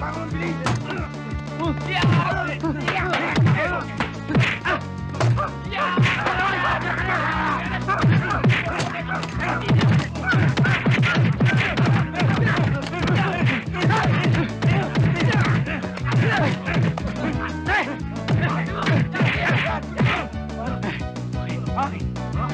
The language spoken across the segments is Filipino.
Bangun bilis!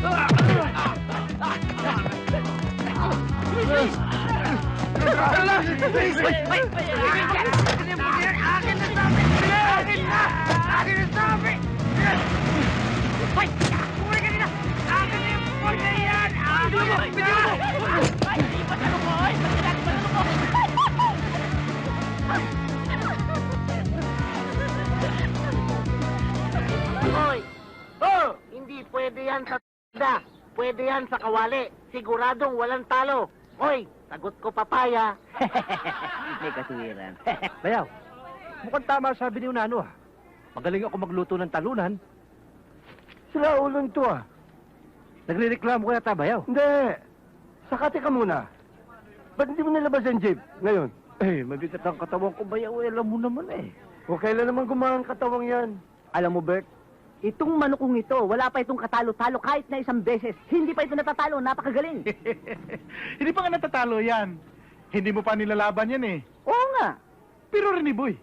Ito. Okay? Ha! Hoy! Pwede yan sa kawali. Siguradong walang talo. Hoy! Sagot ko papaya. May katuwiran. Bayaw, mukhang tama sabi ni Unano ah. Magaling ako magluto ng talunan. Sila ulong to ah. Nagre-reklamo ko yata, Bayaw. Hindi. Sakati ka muna. Ba't hindi mo nilabas ang jeep ngayon? Eh, mabigat ang katawan ko, Bayaw. Eh, alam mo naman eh. O kailan naman gumahan katawang yan? Alam mo, Bert, itong manukong ito, wala pa itong katalo-talo kahit na isang beses. Hindi pa ito natatalo, napakagaling. Hindi pa nga natatalo yan. Hindi mo pa nilalaban yan eh. Oo nga. Pero rin boy,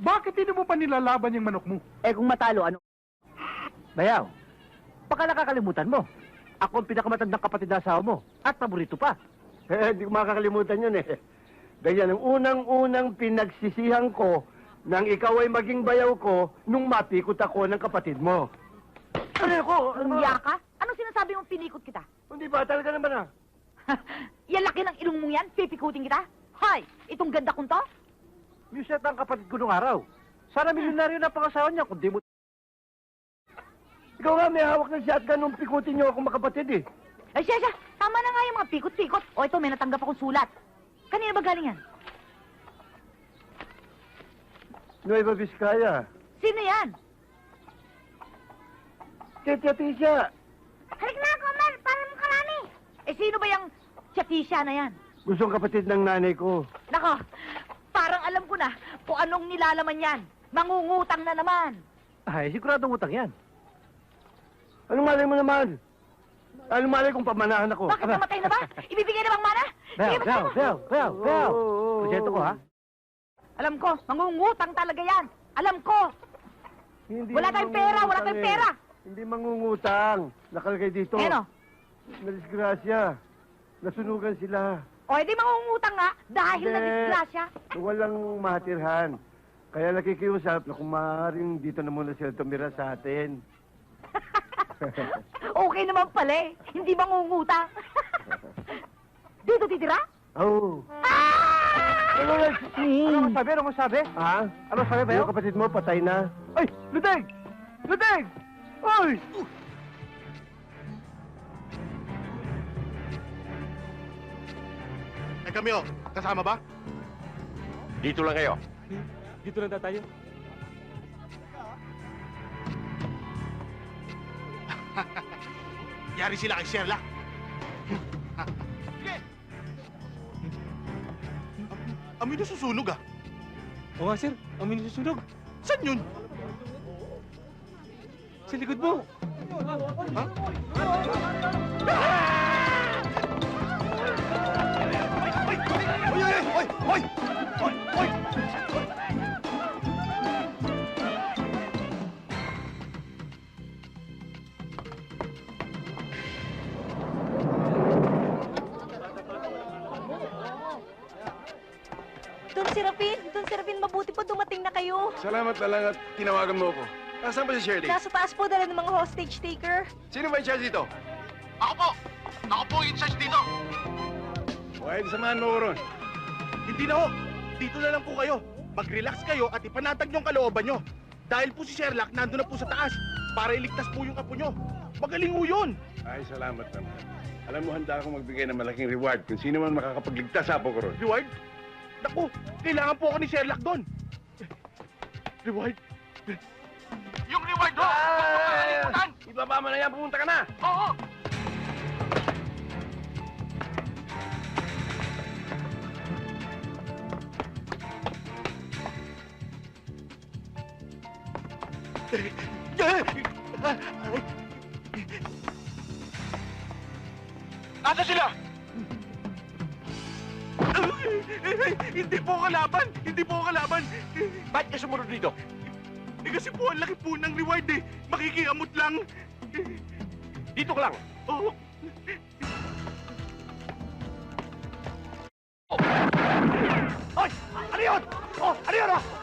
bakit hindi mo pa nilalaban yung manok mo? Eh kung matalo, ano? Bayaw, baka nakakalimutan mo. Ako ang pinakamatandang kapatid na asawa mo. At paborito pa. Eh, hindi ko makakalimutan yun eh. Dahil yan ang unang-unang pinagsisihan ko nang ikaw ay maging bayaw ko nung mapikot ako ng kapatid mo. Ano ko? Lumiya ka? Anong sinasabi mong pinikot kita? Hindi ba? Talaga naman ah. yan laki ng ilong mong yan, pipikutin kita? Hoy, itong ganda kong to? Muset ang kapatid ko nung araw. Sana milyonaryo na pangasawa niya kung di mo... Ikaw nga may hawak ng shotgun nung pikutin niyo akong makapatid eh. Ay, siya, siya. Tama na nga yung mga pikot-pikot. O, ito, may natanggap akong sulat. Kanina ba galing yan? Nueva Vizcaya. Sino yan? Tete Tisha. Halik na ako, Mel. Para mo karami. Eh, sino ba yung chatisya na yan? Gustong kapatid ng nanay ko. Nako, parang alam ko na kung anong nilalaman yan. Mangungutang na naman. Ay, siguradong utang yan. Anong malay mo naman? Anong malay kung pamanahan ako? Bakit namatay na ba? Ibibigay na bang mana? Basta bayaw, mo. bayaw, bayaw, bayaw. Oo, oo, oo. Proyekto ko, ha? Alam ko, mangungutang talaga yan. Alam ko. Hindi Wala tayong pera, wala tayong pera. eh. Hindi mangungutang. Nakalagay dito. Ano? Nadisgrasya. Nasunugan sila. O, edi mangungutang nga dahil Hindi. na disgrasya. Walang mahatirhan. Kaya nakikiusap na kung maaaring dito na muna sila tumira sa atin. okay naman pala eh. Hindi mangungutang. Dito titira? Oo. Ah! Yan? Ano? Ano masabi? Ha? Ano sabi, Bayaw? Yung kapatid mo patay na. Ay, Ludeng! Ludeng! Ay! Eh kami oh, kasama ba? Dito lang kayo. Dito lang tayo. Yari sila kay Sherlock. Amoy na susunog ah. Oo nga, sir. Amin susunog. Saan yun? Sa likod mo. Oy, kayo. Salamat na lang at tinawagan mo ako. Nasaan ba si Shirley? Nasa taas po dala ng mga hostage taker. Sino ba in charge dito? Ako po! Ako po in charge dito! Okay, samahan mo ko ron. Hindi na ho! Dito na lang po kayo. Mag-relax kayo at ipanatag yung kalooban nyo. Dahil po si Sherlock nandun na po sa taas para iligtas po yung apo nyo. Magaling ho yun! Ay, salamat naman. Alam mo, handa akong magbigay ng malaking reward kung sino man makakapagligtas sa apo ko ron. Reward? Naku, kailangan po ako ni Sherlock doon. Reward? Yung reward ho! Ah! Ibaba mo na yan, pumunta ka na! Oo! Asa sila? Hindi po ako kalaban! Hindi po ako kalaban! Ba't ka sumunod dito? Eh kasi po, ang laki po ng reward eh. Makikiamot lang. Dito ka lang. Oo. Hoy! Ano yun? Oh, ano yun, oh?